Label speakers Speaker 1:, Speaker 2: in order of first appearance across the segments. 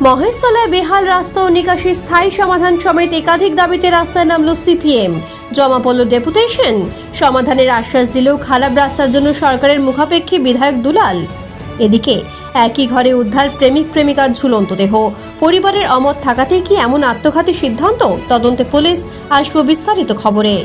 Speaker 1: মহেশতলায় বেহাল রাস্তা ও নিকাশির স্থায়ী সমাধান সমেত একাধিক দাবিতে রাস্তায় নামল সিপিএম। জমা পড়ল ডেপুটেশন। সমাধানের আশ্বাস দিলেও খারাপ রাস্তার জন্য সরকারের মুখাপেক্ষী বিধায়ক দুলাল। এদিকে, একই ঘরে উদ্ধার প্রেমিক প্রেমিকার ঝুলন্ত দেহ। পরিবারের অমত থাকাতে কি এমন আত্মঘাতী সিদ্ধান্ত? তদন্তে পুলিশ আসব বিস্তারিত খবরে।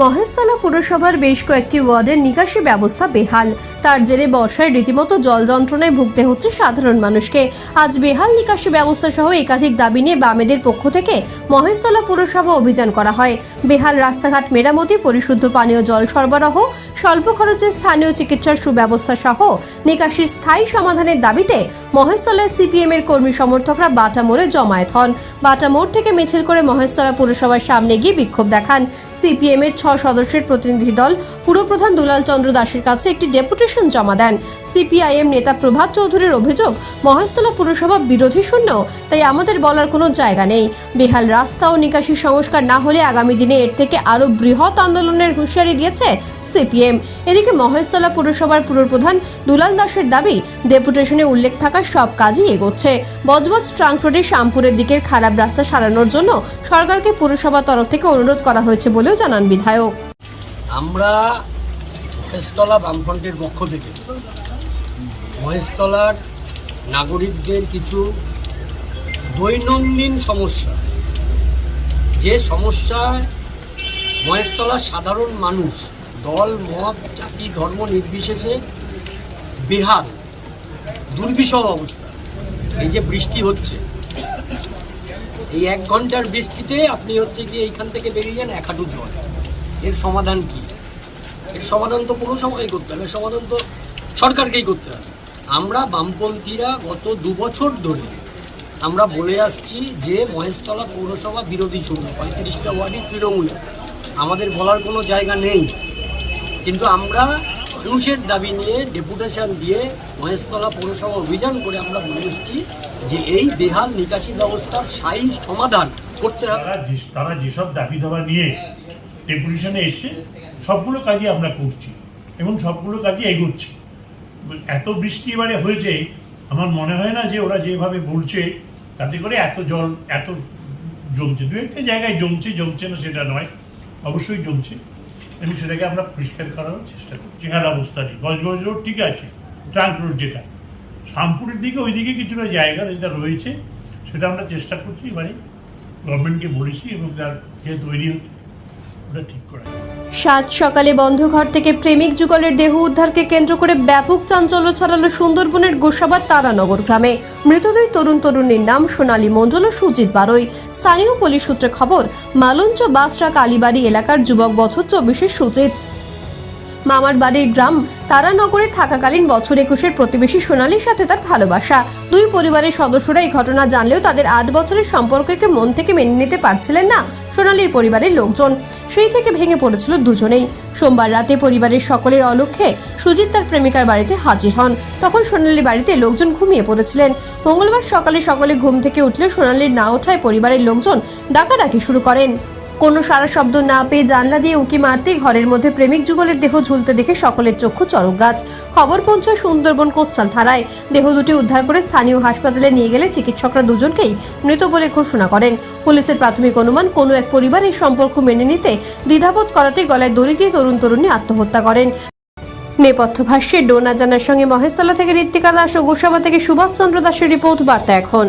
Speaker 1: Maheshtala পুরসভার বেশ কয়েকটি ওয়ার্ডের নিকাশি ব্যবস্থা বেহাল। তার জেরে বর্ষায় রীতিমতো জল যন্ত্রণায় ভুগতে হচ্ছে সাধারণ মানুষকে। আজ বেহাল নিকাশি ব্যবস্থা সহ একাধিক দাবি নিয়ে বামেদের পক্ষ থেকে মহেশতলা পুরসভা অভিযান করা হয়। বেহাল রাস্তাঘাট মেরামতি, পরিশুদ্ধ পানীয় জল সরবরাহ, স্বল্প খরচে স্থানীয় চিকিৎসার সুব্যবস্থা সহ নিকাশির স্থায়ী সমাধানের দাবিতে মহেশতলায় সিপিএম এর কর্মী সমর্থকরা বাটা মোড়ে জমায়েত হন। বাটা মোড় থেকে মিছিল করে মহেশতলা পুরসভার সামনে গিয়ে বিক্ষোভ দেখান। সিপিএম এর ছ সদস্যের প্রতিনিধি দল পুরপ্রধান দুলাল চন্দ্র দাসের কাছে একটি ডেপুটেশন জমা দেন। সিপিআইএম নেতা প্রভাত চৌধুরীর অভিযোগ, মহেশতলা পুরসভা বিরোধী শূন্য তাই আমাদের বলার কোনো জায়গা নেই। বেহাল রাস্তা ও নিকাশি সংস্কার না হলে আগামী দিনে এর থেকে আরও বৃহৎ আন্দোলনের হুঁশিয়ারি দিয়েছে সিপিএম। এদিকে মহেশতলা পুরসভার পুরপ্রধান দুলাল দাসের দাবি, ডেপুটেশনে উল্লেখ থাকা সব কাজই এগোচ্ছে। বজবজ ট্রাঙ্ক রোডে শ্যামপুরের দিকের খারাপ রাস্তা সারানোর জন্য সরকারকে পুরসভার তরফ থেকে অনুরোধ করা হয়েছে বলেও জানান বিধায়ক।
Speaker 2: আমরা মহেশতলা বামফ্রন্টের পক্ষ থেকে মহেশতলার নাগরিকদের কিছু দৈনন্দিন সমস্যা, যে সমস্যায় মহেশতলার সাধারণ মানুষ দল, মত, জাতি, ধর্ম নির্বিশেষে বেহাল, দুর্বিষহ অবস্থা। এই যে বৃষ্টি হচ্ছে, এই এক ঘণ্টার বৃষ্টিতে আপনি হচ্ছে গিয়ে এইখান থেকে বেরিয়ে যান এক হাঁটু জল। এর সমাধান কি? এর সমাধান তো সময় করতে হবে সমাধান তো সরকারকেই করতে হবে। আমরা বামপন্থীরা গত দু বছর ধরে আমরা বলে আসছি যে মহেশতলা পৌরসভা বিরোধী শূন্য পঁয়ত্রিশটা ওয়ার্ডই তৃণমূলে আমাদের বলার কোনো জায়গা নেই। কিন্তু আমরা মানুষের দাবি নিয়ে ডেপুটেশন দিয়ে মহেশতলা পৌরসভা অভিযান করে আমরা বলে এসেছি যে এই বেহাল নিকাশি ব্যবস্থার স্থায়ী সমাধান করতে হবে।
Speaker 3: তারা যেসব দাবি দাবা নিয়ে ডেপুটেশনে এসছে, সবগুলো কাজই আমরা করছি এবং সবগুলো কাজই এগোচ্ছি। এত বৃষ্টি এবারে হয়েছে, আমার মনে হয় না যে ওরা যেভাবে বলছে, তাতে করে এত জল, এত জমছে। দু একটা জায়গায় জমছে জমছে না, সেটা নয়। অবশ্যই জমছে। এবং সেটাকে আমরা পরিষ্কার করার চেষ্টা করছি হ্যাঁ অবস্থা নেই। গজগজ রোড ঠিক আছে। ট্রাঙ্ক রোড যেটা। শামপুরের দিকে ওইদিকে কিছুটা জায়গা যেটা রয়েছে, সেটা আমরা চেষ্টা করছি এবারে গভর্নমেন্টকে বলেছি এবং তার যে তৈরি হচ্ছে, ওটা ঠিক করা।
Speaker 1: সাত সকালে বন্ধ ঘর থেকে প্রেমিক যুগলের দেহ উদ্ধারকে কেন্দ্র করে ব্যাপক চাঞ্চল্য ছড়ালো সুন্দরবনের গোসাবার তারানগর গ্রামে। মৃত দুই তরুণ তরুণীর নাম সোনালী মণ্ডল ও সুজিত বারই। স্থানীয় পুলিশ সূত্রে খবর, মালঞ্চ বাসরা কালীবাড়ি এলাকার যুবক বছর চব্বিশের সুজিত। মামার বাড়ির গ্রাম তারানগরে থাকাকালীন বছর একুশের প্রতিবেশী সোনালীর সাথে তার ভালোবাসা। দুই পরিবারের সদস্যরা এই ঘটনা জানলেও তাদের আট বছরের সম্পর্ককে মন থেকে মেনে নিতে পারছিলেন না সোনালীর পরিবারের লোকজন। সেই থেকে ভেঙে পড়েছিল দুজনেই। সোমবার রাতে পরিবারের সকলের অলক্ষ্যে সুজিত তার প্রেমিকার বাড়িতে হাজির হন। তখন সোনালীর বাড়িতে লোকজন ঘুমিয়ে পড়েছিলেন। মঙ্গলবার সকালে সকলে ঘুম থেকে উঠলে সোনালীর না ওঠায় পরিবারের লোকজন ডাকাডাকি শুরু করেন। কোনো সারা শব্দ না পেয়ে জানলা দিয়ে উঁকি মারতেই ঘরের মধ্যে প্রেমিক যুগলের দেহ ঝুলতে দেখে সকলের চক্ষু চরক গাছ। খবর পৌঁছয় সুন্দরবন কোস্টাল থানায়। দেহ দুটি উদ্ধার করে স্থানীয় হাসপাতালে নিয়ে গেলে চিকিৎসকরা দুজনকেই মৃত বলে ঘোষণা করেন। পুলিশের প্রাথমিক অনুমান, কোনো এক পরিবার এই সম্পর্ক মেনে নিতে দ্বিধাবোধ করাতে গলায় দড়ি দিয়ে তরুণ তরুণী আত্মহত্যা করেন। নেপথ্য ভাষ্যে ডোনা জানার সঙ্গে মহেশতলা থেকে ঋত্বিকা দাস ও গোসাবা থেকে সুভাষচন্দ্র দাসের রিপোর্ট, বার্তা এখন।